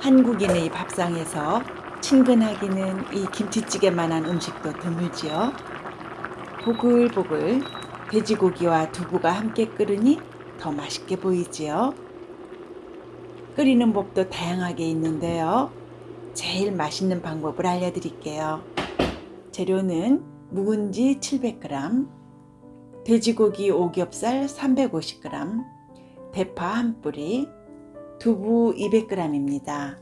한국인의 밥상에서 친근하기는 이 김치찌개만한 음식도 드물지요. 보글보글 돼지고기와 두부가 함께 끓으니 더 맛있게 보이지요. 끓이는 법도 다양하게 있는데요. 제일 맛있는 방법을 알려드릴게요. 재료는 묵은지 700g, 돼지고기 오겹살 350g, 대파 한 뿌리, 두부 200g입니다.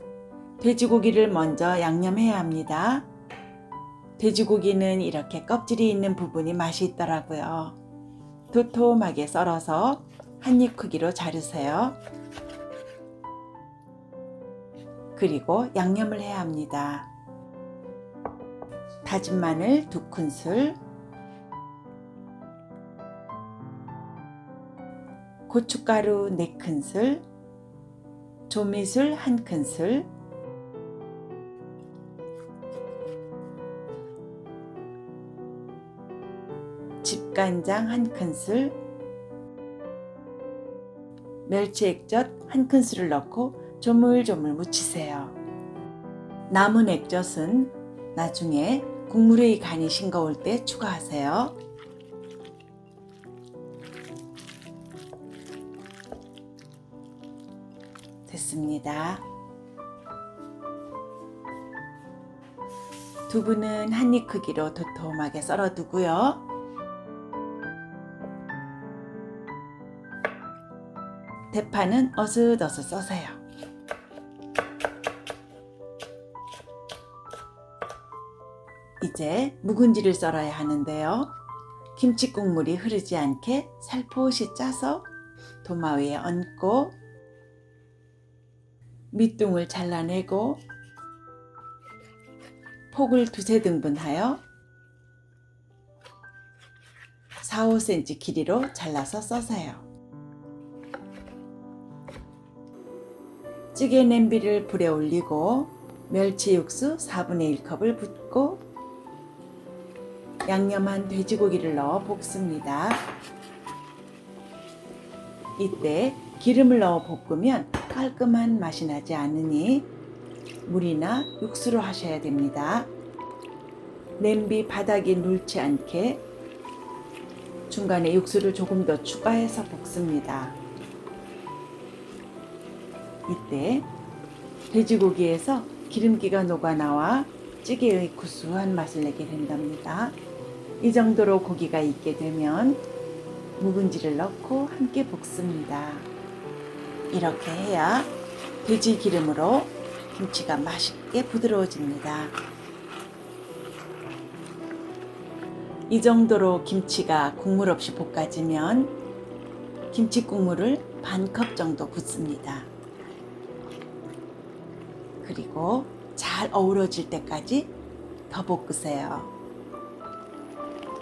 돼지고기를 먼저 양념해야 합니다. 돼지고기는 이렇게 껍질이 있는 부분이 맛이 있더라고요. 도톰하게 썰어서 한 입 크기로 자르세요. 그리고 양념을 해야 합니다. 다진 마늘 두 큰술, 고춧가루 네 큰술, 조미술 한 큰술, 집간장 한 큰술, 멸치 액젓 한 큰술을 넣고 조물조물 무치세요. 남은 액젓은 나중에 국물의 간이 싱거울 때 추가하세요. 됐습니다. 두부는 한 입 크기로 도톰하게 썰어두고요. 대파는 어슷어슷 써세요. 이제 묵은지를 썰어야 하는데요. 김치 국물이 흐르지 않게 살포시 짜서 도마 위에 얹고 밑둥을 잘라내고 폭을 두세 등분하여 4, 5cm 길이로 잘라서 써세요. 찌개 냄비를 불에 올리고 멸치 육수 4분의 1컵을 붓고 양념한 돼지고기를 넣어 볶습니다. 이때 기름을 넣어 볶으면 깔끔한 맛이 나지 않으니 물이나 육수로 하셔야 됩니다. 냄비 바닥이 눌지 않게 중간에 육수를 조금 더 추가해서 볶습니다. 이때 돼지고기에서 기름기가 녹아나와 찌개의 구수한 맛을 내게 된답니다. 이 정도로 고기가 익게 되면 묵은지를 넣고 함께 볶습니다. 이렇게 해야 돼지 기름으로 김치가 맛있게 부드러워집니다. 이 정도로 김치가 국물 없이 볶아지면 김치 국물을 반 컵 정도 붓습니다. 그리고 잘 어우러질 때까지 더 볶으세요.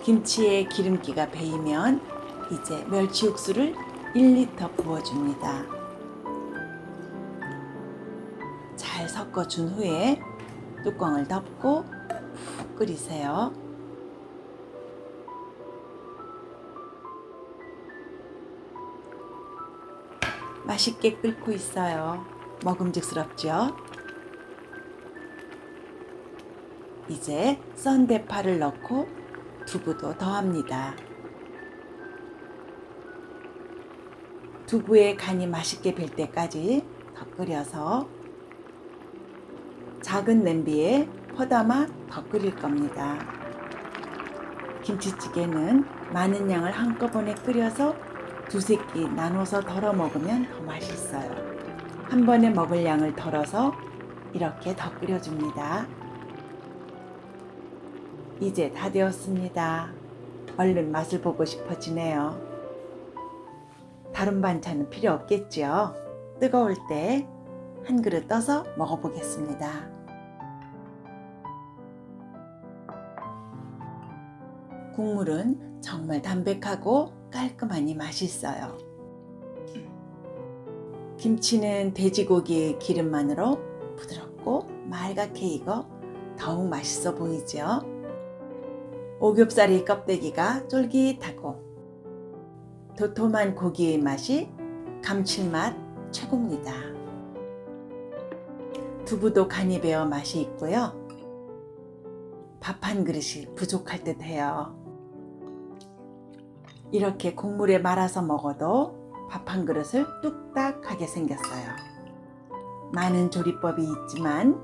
김치에 기름기가 배이면 이제 멸치 육수를 1리터 부어줍니다. 섞어준 후에 뚜껑을 덮고 푹 끓이세요. 맛있게 끓고 있어요. 먹음직스럽죠? 이제 썬 대파를 넣고 두부도 더합니다. 두부의 간이 맛있게 벨 때까지 더 끓여서 작은 냄비에 퍼담아 더 끓일 겁니다. 김치찌개는 많은 양을 한꺼번에 끓여서 두세 끼 나눠서 덜어 먹으면 더 맛있어요. 한 번에 먹을 양을 덜어서 이렇게 더 끓여줍니다. 이제 다 되었습니다. 얼른 맛을 보고 싶어지네요. 다른 반찬은 필요 없겠지요. 뜨거울 때 한 그릇 떠서 먹어보겠습니다. 국물은 정말 담백하고 깔끔하니 맛있어요. 김치는 돼지고기 기름만으로 부드럽고 맑게 익어 더욱 맛있어 보이죠? 오겹살의 껍데기가 쫄깃하고 도톰한 고기의 맛이 감칠맛 최고입니다. 두부도 간이 배어 맛이 있고요. 밥 한 그릇이 부족할 듯 해요. 이렇게 국물에 말아서 먹어도 밥 한 그릇을 뚝딱하게 생겼어요. 많은 조리법이 있지만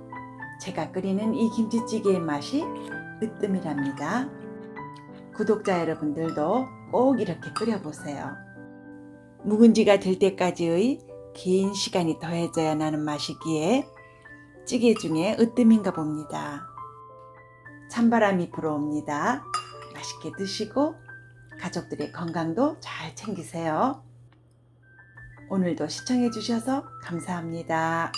제가 끓이는 이 김치찌개의 맛이 으뜸이랍니다. 구독자 여러분들도 꼭 이렇게 끓여보세요. 묵은지가 될 때까지의 긴 시간이 더해져야 나는 맛이기에 찌개 중에 으뜸인가 봅니다. 찬바람이 불어옵니다. 맛있게 드시고 가족들의 건강도 잘 챙기세요. 오늘도 시청해 주셔서 감사합니다.